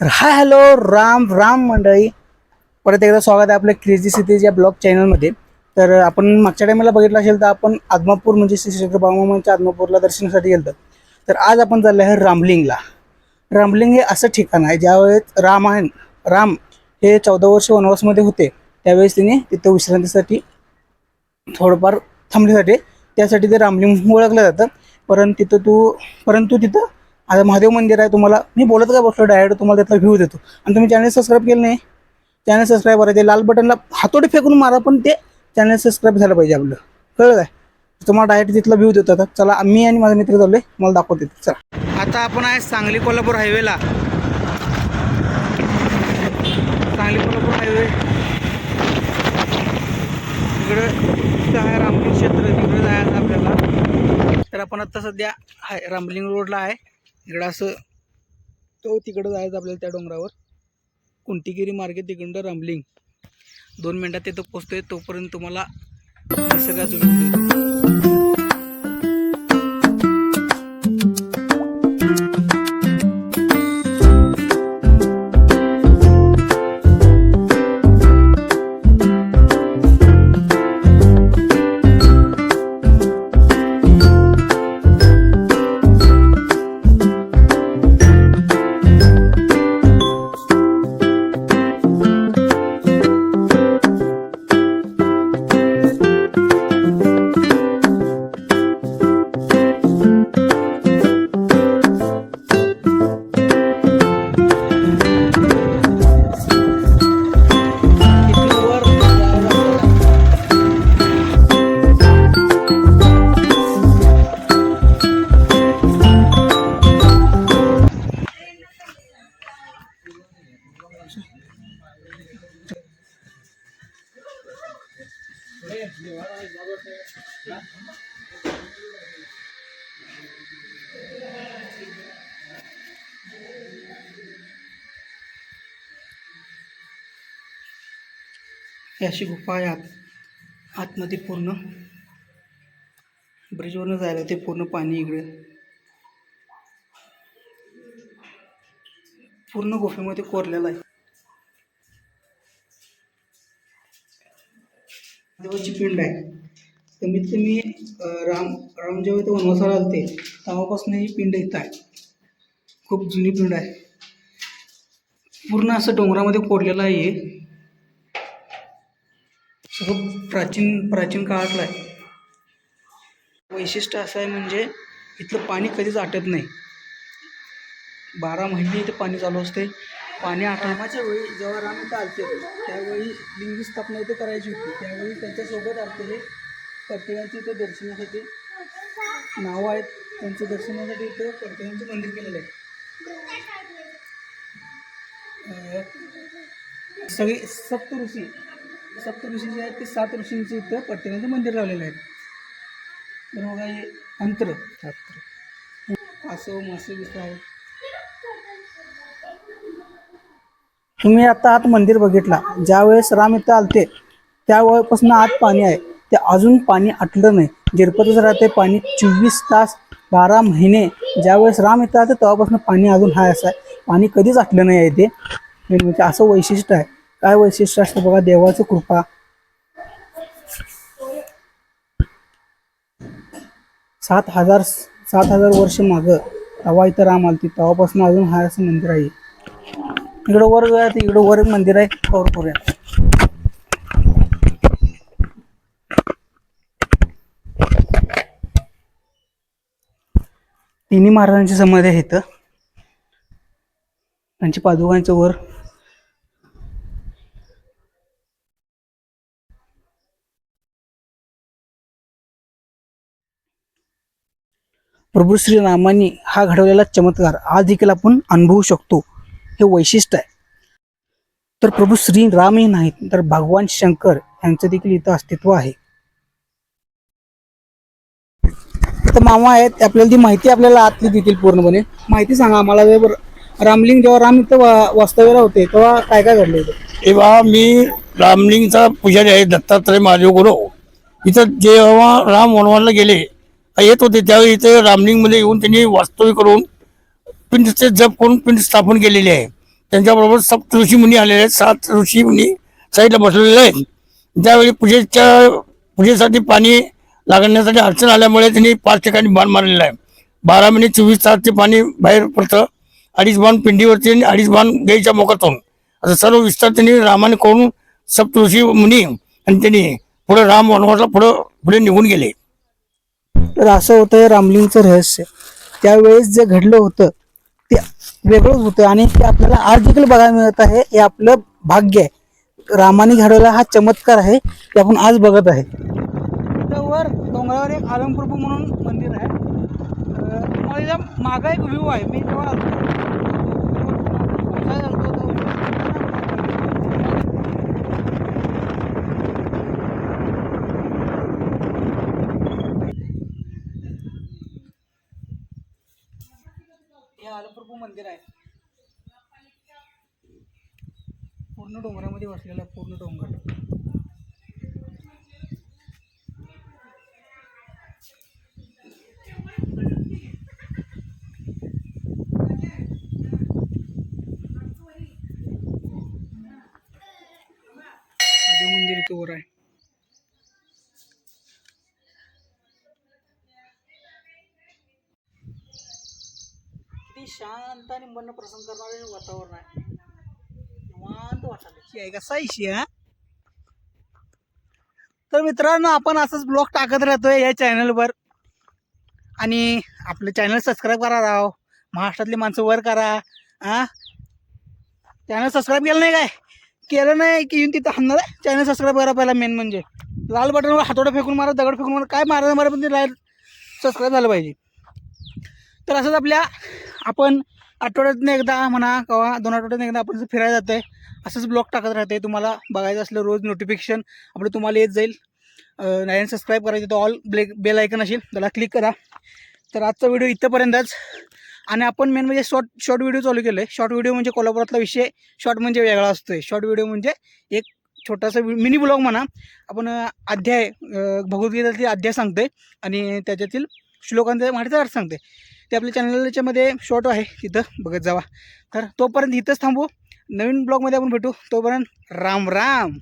तर hi hello Ram Ram मंडळी. परत एकदा स्वागत आहे आपल्या क्रेझी सिटीज या ब्लॉग चॅनलमध्ये. तर आपण मागच्या टायमाला बघितलं असेल तर आपण आदमापूर म्हणजे श्री शेखर आदमापूरला दर्शनासाठी गेलो तर आज आपण चाललो आहे रामलिंगला. रामलिंग हे असं ठिकाण आहे ज्यावेळेस रामायण राम हे चौदा वर्ष वनवासमध्ये होते त्यावेळेस तिने तिथं विश्रांतीसाठी थोडंफार थांबण्यासाठी त्यासाठी ते रामलिंग ओळखलं जातं. परंतु तिथं तू परंतु तिथं आता महादेव मंदिर आहे तुम्हाला मी बोलत काय बसलो डायरेक्ट तुम्हाला त्यातला व्ह्यू देतो. आणि तुम्ही चॅनल सबस्क्राईब केलं नाही? चॅनल सबस्क्राईब करायचे लाल बटनला हातोडी फेकून मारा पण ते चॅनल सबस्क्राईब झालं पाहिजे आपलं. कळलं काय? तुम्हाला डायरेक्ट तिथला व्ह्यू देतो आता. चला मी आणि माझा मित्र चाललोय. मला दाखवते चला. आता आपण आहे सांगली कोल्हापूर हायवेला सांगली कोल्हापूर हायवे इकडं आहे रामलिंग क्षेत्र तिकडे जायचं आपल्याला. तर आपण आता सध्या हाय रामलिंग रोडला आहे. इकडं असं तो तिकडं जायचं आपल्याला त्या डोंगरावर. कुंटीगिरी मार्गे तिकडं रामलिंग. दोन मिनटात तिथं पोचतोय तोपर्यंत तुम्हाला निसर्गाचं अशी गुफा आहे आत आतमध्ये पूर्ण. ब्रिजवरनं जायला ते पूर्ण पाणी इकडे. पूर्ण गुफेमध्ये कोरलेलं आहे. देवाची पिंड आहे. कमीत कमी राम राम जेव्हा इथं वनवासाला आलते तेव्हापासून ही पिंड इथं आहे. खूप जुनी पिंड आहे. पूर्ण असं डोंगरामध्ये कोरलेलं आहे खूप सगळं प्राचीन प्राचीन काळातलं आहे. वैशिष्ट्य असं आहे म्हणजे इथलं पाणी कधीच आटत नाही. बारा महिने इथे पाणी चालू असते. पाणी आटण्याच्या वेळी जेव्हा राम इथं आलते त्यावेळी लिंगी स्थापना इथे करायची होती. त्यावेळी त्यांच्यासोबत आलते प्रत्येकांची इथं दर्शनासाठी नावं आहेत त्यांचं दर्शनासाठी इथं प्रत्येकांचं मंदिर केलेलं आहे. सगळे सप्त ऋषी सप्त ऋषी जे आहेत ते सात ऋषींचे इथं प्रत्येकाचं मंदिर लावलेलं आहे. तर बघा हे अंतर. असं मासे दिसत आहे. तुम्ही आता आत मंदिर बघितला. ज्यावेळेस राम इथं आलते त्यावेळेपासून आत पाणी आहे. ते अजून पाणी आटलं नाही. जिरपतच राहते पाणी. चोवीस तास बारा महिने ज्यावेळेस राम येतात राहते तेव्हापासून पाणी अजून हाय असं आहे. पाणी कधीच आटलं नाही आहे ते. म्हणजे असं वैशिष्ट्य आहे. काय वैशिष्ट्य असतं बघा देवाचं कृपा. सात हजार सात हजार वर्ष मागं. तेव्हा इथं राम आलती. तेव्हापासून अजून हाय असं मंदिर आहे. इकडं वर तर इकडं वर एक मंदिर आहे कवर करूया तिन्ही महाराजांची समाधी आहे इथं त्यांची पादुकांचं वर. प्रभू श्रीरामांनी हा घडवलेला चमत्कार आज देखील आपण अनुभवू शकतो. हे वैशिष्ट्य आहे. तर प्रभू श्री रामही नाहीत तर भगवान शंकर यांचं देखील इथं अस्तित्व आहे. तर मामा आहेत आपल्याला ती माहिती आपल्याला आतली देतील पूर्णपणे. माहिती सांगा आम्हाला. हे बरं. रामलिंग जेव्हा राम इथं वा- वास्तव्याला होते तेव्हा काय काय घडलं होतं? तेव्हा मी रामलिंगचा पुजारी आहे दत्तात्रय महादेव गुरु. इथं जेव्हा राम वनवाला गेले येत होते त्यावेळी इथे रामलिंगमध्ये येऊन त्यांनी वास्तव्य करून पिंडचे जप करून पिंड स्थापन केलेले आहे. त्यांच्याबरोबर सप्त ऋषी मुनी आलेले आहेत सात ऋषी मुनी साईडला बसलेले आहेत. त्यावेळी पूजेच्या पूजेसाठी पाणी लागण्यासाठी अडचण आल्यामुळे त्यांनी पाच ठिकाणी बाण मारलेला आहे. बारा मिनिट चोवीस तास ते पाणी बाहेर पडतं. अडीच बाण पिंडीवरती आणि अडीच बाण गाईच्या मोकातून. असं सर्व विस्तार त्यांनी रामाने करून सप्तऋषी मुनी आणि त्यांनी पुढे राम वनवासला पुढं पुढे निघून गेले. तर असं होतं रामलिंगचं रहस्य. त्यावेळेस जे घडलं होतं ते वेगळंच होतं आणि ते आपल्याला आज देखील बघायला मिळत आहे. हे आपलं भाग्य आहे. रामाने घडवला हा चमत्कार आहे ते आपण आज बघत आहे. डोंगरावर डोंगरावर एक आलमप्रभू म्हणून मंदिर आहे. तुम्हाला याच्या मागा एक व्ह्यू आहे. मी जेव्हा आलो पावसाळ्यात हे आलमप्रभू मंदिर आहे. पूर्ण डोंगरामध्ये वसलेलं आहे, पूर्ण डोंगर महादेव मंदिर इथे वर आहे. किती शांत आणि मन प्रसन्न करणारे वातावरण आहे. निवांत वाटायला. आहे कसा इशी हा? तर मित्रांनो आपण असंच ब्लॉग टाकत राहतोय या चॅनलवर आणि आपलं चॅनल सबस्क्राईब करा राव. महाराष्ट्रातली माणसं वर करा हा? चॅनल सबस्क्राईब केलं नाही काय? केलं नाही की येऊन तिथं हाणणार चॅनल सबस्क्राईब करा पहिला मेन म्हणजे. लाल बटनवर हातोडा फेकून मारा दगड फेकून मारा काय मारा मारा पण ते लाल सबस्क्राईब झालं पाहिजे. तर असंच आपल्या आपण आठवड्यातनं एकदा म्हणा किंवा दोन आठवड्यातनं एकदा आपण फिरायला जातं आहे असंच ब्लॉग टाकत राहते तुम्हाला बघायचं असलं रोज नोटिफिकेशन आपलं तुम्हाला येत जाईल. नाही सबस्क्राईब करायचं तर ऑल ब्लेक बेल ऐकन असेल त्याला क्लिक करा. तर आजचा व्हिडिओ इथंपर्यंतच. आणि आपण मेन म्हणजे शॉर्ट शॉर्ट व्हिडिओ चालू केलं आहे शॉर्ट व्हिडिओ म्हणजे कोल्हापुरातला विषय शॉर्ट म्हणजे वेगळा असतोय. शॉर्ट व्हिडिओ म्हणजे एक छोटासा मिनी ब्लॉग म्हणा. आपण अध्याय भगवद्गीतातील भगवद्गीतेतील अध्याय सांगतोय आणि त्याच्यातील श्लोकांचा माहितीचा अर्थ सांगते ते आपल्या चॅनलच्यामध्ये शॉर्ट आहे. तिथं बघत जावा. तर तोपर्यंत इथंच थांबू. नवीन ब्लॉगमध्ये आपण भेटू. तोपर्यंत राम राम!